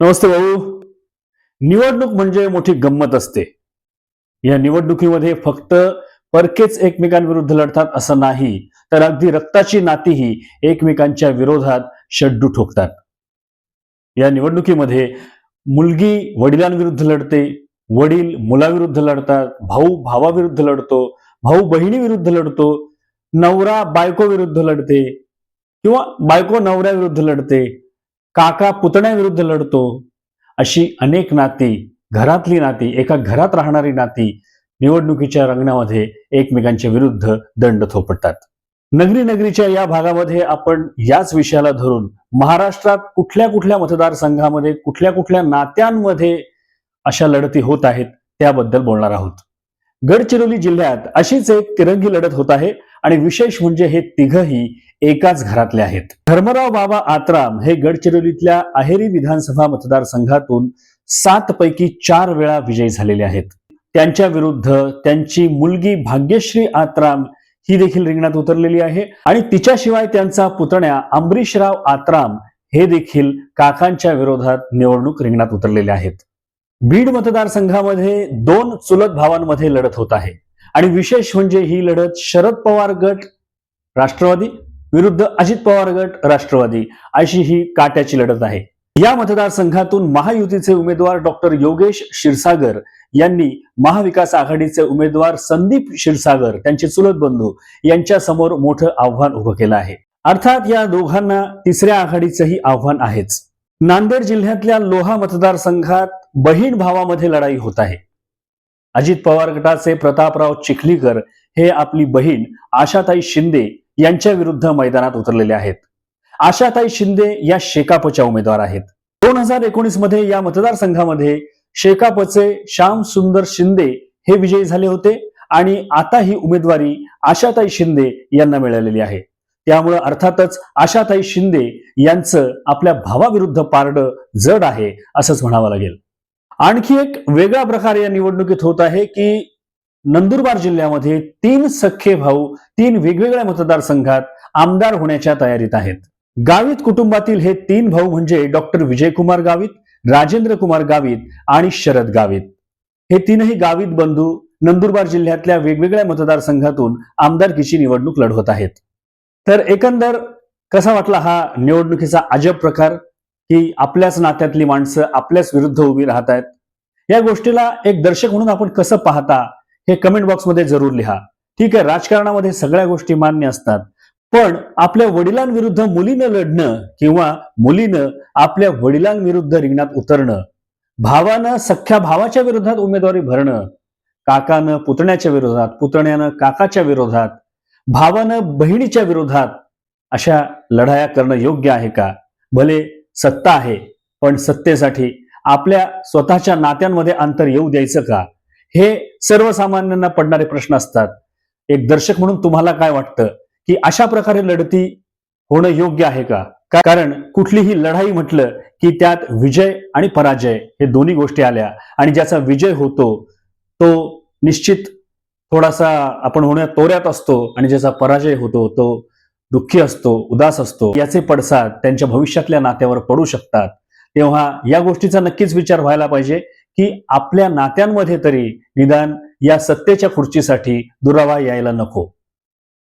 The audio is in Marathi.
नमस्ते भाऊ. निवडणूक म्हणजे मोठी गंमत असते. या निवडणुकीमध्ये फक्त परकेच एकमेकांविरुद्ध लढतात असं नाही तर अगदी रक्ताची नातीही एकमेकांच्या विरोधात शड्डू ठोकतात. या निवडणुकीमध्ये मुलगी वडिलांविरुद्ध लढते वडील मुलाविरुद्ध लढतात भाऊ भावाविरुद्ध लढतो भाऊ बहिणीविरुद्ध लढतो नवरा बायको विरुद्ध लढते किंवा बायको नवऱ्याविरुद्ध लढते. काका पुतण्याविरुद्ध लढतो अशी अनेक नाती घरातली नाती एका घरात राहणारी नाती निवडणुकीच्या रंगणामध्ये एकमेकांच्या विरुद्ध दंड थोपटतात नगरी नगरीच्या या भागामध्ये आपण याच विषयाला धरून महाराष्ट्रात कुठल्या कुठल्या मतदारसंघामध्ये कुठल्या कुठल्या नात्यांमध्ये अशा लढती होत आहेत त्याबद्दल बोलणार आहोत. गडचिरोली जिल्ह्यात अशीच एक तिरंगी लढत होत आहे आणि विशेष म्हणजे हे तिघही एकाच घरातले आहेत. धर्मराव बाबा आत्राम हे गडचिरोलीतल्या अहेरी विधानसभा मतदारसंघातून सात पैकी चार वेळा विजयी झालेले आहेत. त्यांच्या विरुद्ध त्यांची मुलगी भाग्यश्री आत्राम ही देखील रिंगणात उतरलेली आहे आणि तिच्याशिवाय त्यांचा पुतण्या अंबरीशराव आत्राम हे देखील काकांच्या विरोधात निवडणूक रिंगणात उतरलेले आहेत. बीड मतदारसंघामध्ये दोन चुलत भावांमध्ये लढत होत आहे. आणि विशेष म्हणजे ही लढत शरद पवार गट राष्ट्रवादी विरुद्ध अजित पवार गट राष्ट्रवादी अशी ही काट्याची लढत आहे. या मतदारसंघातून महायुतीचे उमेदवार डॉक्टर योगेश क्षीरसागर यांनी महाविकास आघाडीचे उमेदवार संदीप क्षीरसागर त्यांचे चुलत बंधू यांच्या समोर मोठं आव्हान उभं केलं आहे. अर्थात या दोघांना तिसऱ्या आघाडीचंही आव्हान आहेच. नांदेड जिल्ह्यातल्या लोहा मतदारसंघात बहीण भावामध्ये लढाई होत आहे. अजित पवार गटाचे प्रतापराव चिखलीकर हे आपली बहीण आशाताई शिंदे यांच्या विरुद्ध मैदानात उतरलेले आहेत. आशाताई शिंदे या शेकापच्या उमेदवार आहेत. दोन हजार एकोणीसमध्ये या मतदारसंघामध्ये शेकापचे श्याम सुंदर शिंदे हे विजयी झाले होते आणि आता ही उमेदवारी आशाताई शिंदे यांना मिळालेली आहे. त्यामुळं अर्थातच आशाताई शिंदे यांचं आपल्या भावाविरुद्ध पारडं जड आहे असंच म्हणावं लागेल. आणखी एक वेगळा प्रकार या निवडणुकीत होत आहे की नंदुरबार जिल्ह्यामध्ये तीन सख्खे भाऊ तीन वेगवेगळ्या मतदारसंघात आमदार होण्याच्या तयारीत आहेत. गावित कुटुंबातील हे तीन भाऊ म्हणजे डॉक्टर विजयकुमार गावित राजेंद्र कुमार गावित आणि शरद गावित. हे तीनही गावित बंधू नंदुरबार जिल्ह्यातल्या वेगवेगळ्या मतदारसंघातून आमदारकीची निवडणूक लढवत आहेत. तर एकंदर कसा वाटला हा निवडणुकीचा अजब प्रकार की आपल्याच नात्यातली माणसं आपल्याच विरुद्ध उभी राहत आहेत या गोष्टीला एक दर्शक म्हणून आपण कसं पाहता हे कमेंट बॉक्समध्ये जरूर लिहा. ठीक आहे राजकारणामध्ये सगळ्या गोष्टी मान्य असतात पण आपल्या वडिलांविरुद्ध मुलीनं लढणं किंवा मुलीनं आपल्या वडिलांविरुद्ध रिंगणात उतरणं भावानं सख्या भावाच्या विरोधात उमेदवारी भरणं काकानं पुतण्याच्या विरोधात पुतण्यानं काकाच्या विरोधात भावानं बहिणीच्या विरोधात अशा लढाया करणं योग्य आहे का? भले सत्ता आहे पण सत्तेसाठी आपल्या स्वतःच्या नात्यांमध्ये अंतर येऊ द्यायचं का? हे सर्वसामान्यांना पडणारे प्रश्न असतात. एक दर्शक म्हणून तुम्हाला काय वाटतं? की अशा प्रकारे लढती होणं योग्य आहे का? कारण कुठलीही लढाई म्हटलं की त्यात विजय आणि पराजय हे दोन्ही गोष्टी आल्या आणि ज्याचा विजय होतो तो निश्चित थोडासा आपण होण्या तोऱ्यात असतो आणि ज्याचा पराजय होतो तो दुःखी असतो उदास असतो याचे पडसाद त्यांच्या भविष्यातल्या नात्यावर पडू शकतात. तेव्हा या गोष्टीचा नक्कीच विचार व्हायला पाहिजे की आपल्या नात्यांमध्ये तरी निदान या सत्तेच्या खुर्चीसाठी दुरावा यायला नको.